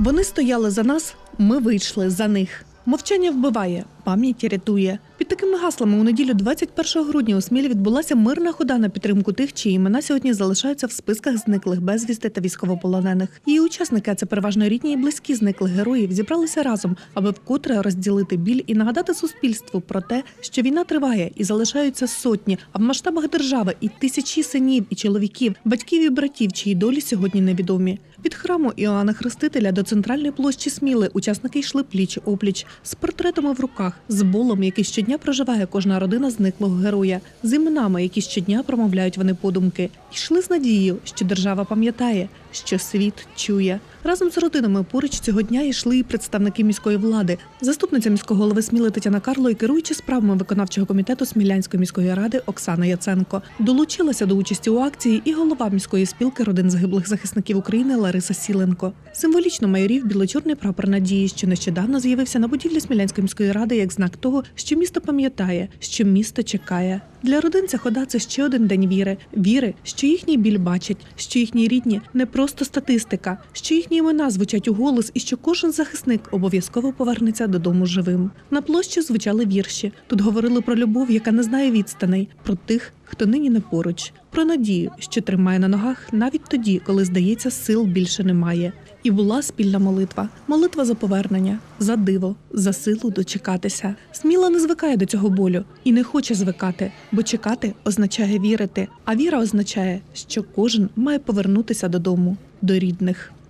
Вони стояли за нас, ми вийшли за них. Мовчання вбиває, пам'ять рятує. Під такими гаслами у неділю 21 грудня у Смілі відбулася мирна хода на підтримку тих, чиї імена сьогодні залишаються в списках зниклих безвісти та військовополонених. Її учасники, це переважно рідні і близькі зниклих героїв, зібралися разом, аби вкотре розділити біль і нагадати суспільству про те, що війна триває і залишаються сотні, а в масштабах держави і тисячі синів і чоловіків, батьків і братів, чиї долі сьогодні невідомі. Від храму Іоанна Хрестителя до центральної площі Сміли учасники йшли пліч опліч з портретами в руках, з болом, який щодня проживає кожна родина зниклого героя, з іменами, які щодня промовляють вони подумки. Йшли з надією, що держава пам'ятає, що світ чує. Разом з родинами поруч цього дня йшли і представники міської влади, заступниця міського голови Сміли Тетяна Карло і керуючи справами виконавчого комітету Смілянської міської ради Оксана Яценко. Долучилася до участі у акції і голова міської спілки родин загиблих захисників України Лариса Сіленко. Символічно майорів біло-чорний прапор надії, що нещодавно з'явився на будівлі Смілянської міської ради як знак того, що місто пам'ятає, що місто чекає. Для родин ця хода це ще один день віри. Віри, що їхній біль бачать, що їхні рідні не просто статистика, що їхні імена звучать у голос, і що кожен захисник обов'язково повернеться додому живим. На площі звучали вірші. Тут говорили про любов, яка не знає відстаней, про тих, хто нині не поруч, про надію, що тримає на ногах навіть тоді, коли здається, сил більше немає. І була спільна молитва, молитва за повернення, за диво, за силу дочекатися. Сміла не звикає до цього болю і не хоче звикати, бо чекати означає вірити, а віра означає, що кожен має повернутися додому, до рідних.